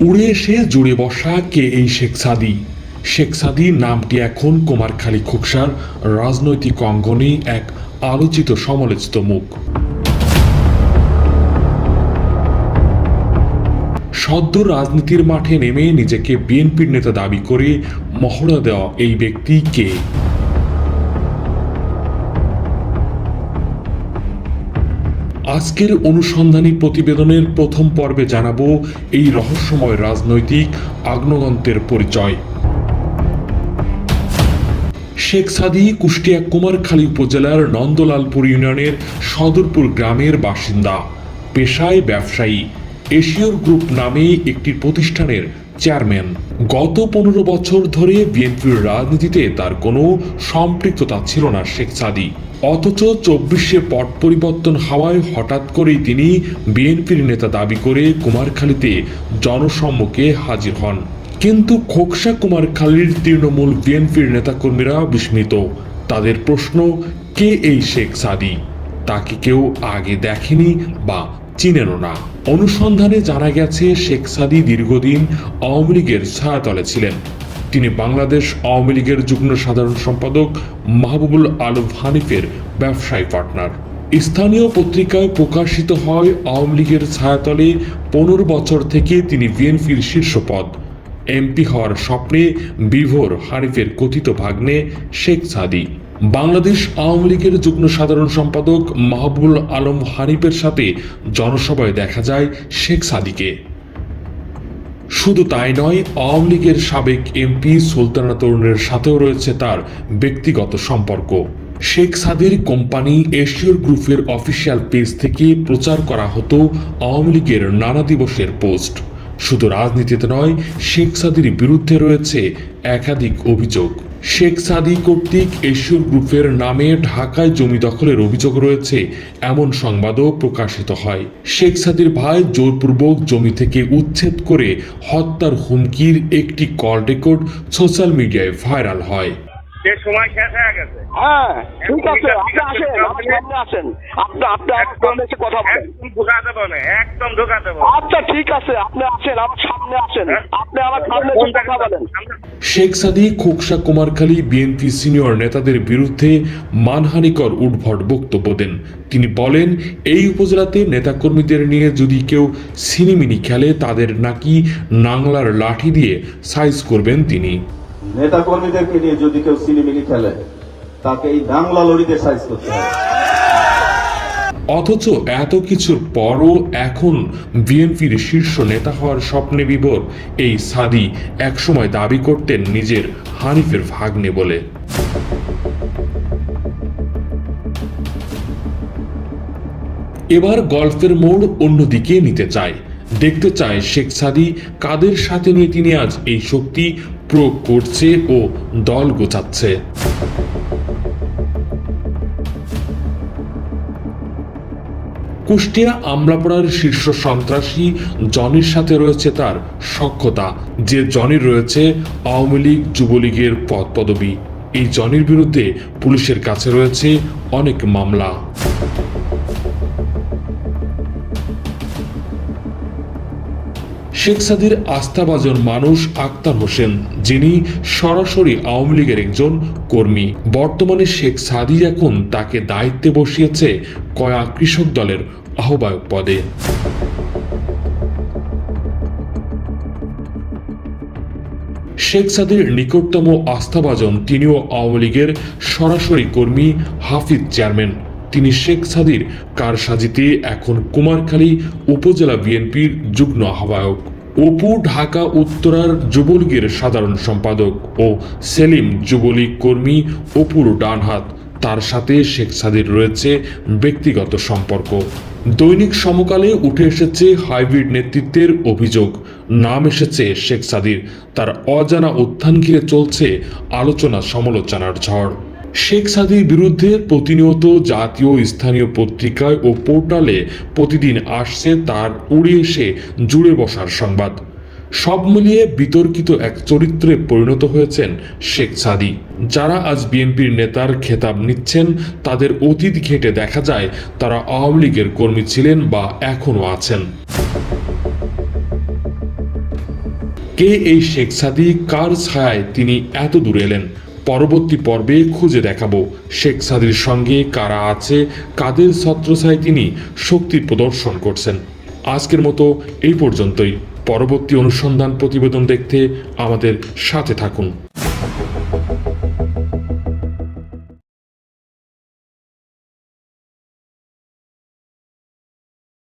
উড়ে এসে জুড়ে বসা কে এই শেখ সাদি? শেখ সাদি নামটি এখন কুমারখালী খোকসার রাজনৈতিক অঙ্গনে এক আলোচিত সমালোচিত মুখ। সদ্য রাজনীতির মাঠে নেমে নিজেকে বিএনপির নেতা দাবি করে মহড়া দেওয়া এই ব্যক্তি কে? আজকের অনুসন্ধানী প্রতিবেদনের প্রথম পর্বে জানাব এই রহস্যময় রাজনৈতিক আগ্নগন্তের পরিচয়। শেখ সাদি কুষ্টিয়া কুমারখালী উপজেলার নন্দলালপুর ইউনিয়নের সদরপুর গ্রামের বাসিন্দা, পেশায় ব্যবসায়ী, এশিয়র গ্রুপ নামে একটি প্রতিষ্ঠানের চেয়ারম্যান। গত পনেরো বছর ধরে বিএনপির রাজনীতিতে তার কোনো সম্পৃক্ততা ছিল না শেখ সাদি। অথচ চব্বিশে পট পরিবর্তন হওয়ায় হঠাৎ করেই তিনি বিএনপির নেতা দাবি করে কুমারখালীতে জনসম্মুখে হাজির হন। কিন্তু খোকসা কুমারখালীর তৃণমূল বিএনপির নেতাকর্মীরা বিস্মিত। তাদের প্রশ্ন, কে এই শেখ সাদি? তাকে কেউ আগে দেখেনি বা চিনেনও না। অনুসন্ধানে জানা গেছে, শেখ সাদি দীর্ঘদিন আওয়ামী লীগের ছায়াতলে ছিলেন। তিনি বাংলাদেশ আওয়ামী লীগের যুগ্ম সাধারণ সম্পাদক মাহবুবুল আলম হানিফের ব্যবসায়ী পার্টনার। স্থানীয় পত্রিকায় প্রকাশিত হয় আওয়ামী লীগের ছায়াতলে পনেরো বছর থেকে তিনি বিএনপির শীর্ষ পদ। এমপি হওয়ার স্বপ্নে বিভোর হানিফের কথিত ভাগ্নে শেখ সাদি। বাংলাদেশ আওয়ামী লীগের যুগ্ম সাধারণ সম্পাদক মাহবুবুল আলম হানিফের সাথে জনসভায় দেখা যায় শেখ সাদিকে। শুধু তাই নয়, আওয়ামী লীগের সাবেক এমপি সুলতানা তরুণের সাথেও রয়েছে তার ব্যক্তিগত সম্পর্ক। শেখ সাদের কোম্পানি এশিয়র গ্রুপের অফিসিয়াল পেজ থেকে প্রচার করা হতো আওয়ামী লীগের নানা দিবসের পোস্ট। শুধু রাজনীতিতে নয়, শেখ সাদির বিরুদ্ধে রয়েছে একাধিক অভিযোগ। শেখ সাদি কর্তৃক এশিয়ুর গ্রুপের নামে ঢাকায় জমি দখলের অভিযোগ রয়েছে, এমন সংবাদও প্রকাশিত হয়। শেখ সাদির ভাই জোরপূর্বক জমি থেকে উচ্ছেদ করে হত্যার হুমকির একটি কল রেকর্ড সোশ্যাল মিডিয়ায় ভাইরাল হয়। সে সময় শেষ হয়ে গেছে। হ্যাঁ ঠিক আছে আপনি আসেন আমার সামনে আসেন। আপনি আপনি আমার সামনে এসে কথা বলেন। একদম ঢোকা দেবো না একদম ঢোকা দেবো আচ্ছা ঠিক আছে আপনি আসেন আমার সামনে আসেন। আপনি আমার সামনে এসে কথা বলেন। শেখ সাদি খোকসা কুমারখালী বিএনপি সিনিয়র নেতাদের বিরুদ্ধে মানহানিকর উদ্ভট বক্তব্য দেন। তিনি বলেন এই উপজেলাতে নেতাকর্মীদের নিয়ে যদি কেউ সিনিমিনি খেলে তাদের নাকি নাংলার লাঠি দিয়ে সাইজ করবেন তিনি। নেতা কর্মীদেরকে নিয়ে যদি কেউ সিনেমিনি খেলে, তাকে এই বাংলা লড়িতে সাইজ করতে হবে। অথচ এত কিছুর পরও এখন বিএনপির শীর্ষ নেতা হওয়ার স্বপ্নে বিভোর এই সাদি একসময় দাবি করতেন নিজের হানিফের ভাগ্নে বলে। এবার গল্ফের মোড় অন্যদিকে নিতে চায়। দেখতে চায় শেখ সাদি, কাদের সাথে নিয়ে তিনি আজ এই শক্তি প্রয়োগ করছে ও দল গোছাচ্ছে। কুষ্টিয়া আমলাপাড়ার শীর্ষ সন্ত্রাসী জনির সাথে রয়েছে তার সক্ষতা যে জনির রয়েছে, আওয়ামী লীগ যুবলীগের পদ পদবি এই জনির বিরুদ্ধে পুলিশের কাছে রয়েছে অনেক মামলা। শেখ সাদির আস্থাভাজন মানুষ আক্তার হোসেন, যিনি সরাসরি আওয়ামী লীগের একজন কর্মী। বর্তমানে শেখ সাদি এখন তাকে দায়িত্বে বসিয়েছে কয়া কৃষক দলের আহ্বায়ক পদে। শেখ সাদির নিকটতম আস্থাভাজন তিনিও আওয়ামী লীগের সরাসরি কর্মী, হাফিজ চেয়ারম্যান। তিনি শেখ সাদির কারসাজিতে এখন কুমারখালী উপজেলা বিএনপির যুগ্ম আহ্বায়ক। অপু ঢাকা উত্তরার যুবলীগের সাধারণ সম্পাদক ও সেলিম যুবলীগ কর্মী অপুর ডানহাত। তার সাথে শেখ সাদির রয়েছে ব্যক্তিগত সম্পর্ক। দৈনিক সমকালে উঠে এসেছে হাইব্রিড নেতৃত্বের অভিযোগ। নাম এসেছে শেখ সাদির। তার অজানা উত্থান ঘিরে চলছে আলোচনা সমালোচনার ঝড়। শেখ সাদির বিরুদ্ধে প্রতিনিয়ত জাতীয় স্থানীয় পত্রিকায় ও পোর্টালে প্রতিদিন আসছে তার উড়ে এসে জুড়ে বসার সংবাদ। সব মিলিয়ে বিতর্কিত এক চরিত্রে পরিণত হয়েছেন শেখ সাদি। যারা আজ বিএনপির নেতার খেতাব নিচ্ছেন, তাদের অতীত ঘেঁটে দেখা যায় তারা আওয়ামী লীগের কর্মী ছিলেন বা এখনও আছেন। কে এই শেখ সাদি, কার ছায়ায় তিনি এত দূরে এলেন? পরবর্তী পর্বে খুঁজে দেখাবো। শেখ সাদির সঙ্গে কারা আছে, কাদের ছত্রছায় তিনি শক্তি প্রদর্শন করছেন। আজকের মতো এই পর্যন্তই। পরবর্তী অনুসন্ধান প্রতিবেদন দেখতে আমাদের সাথে থাকুন।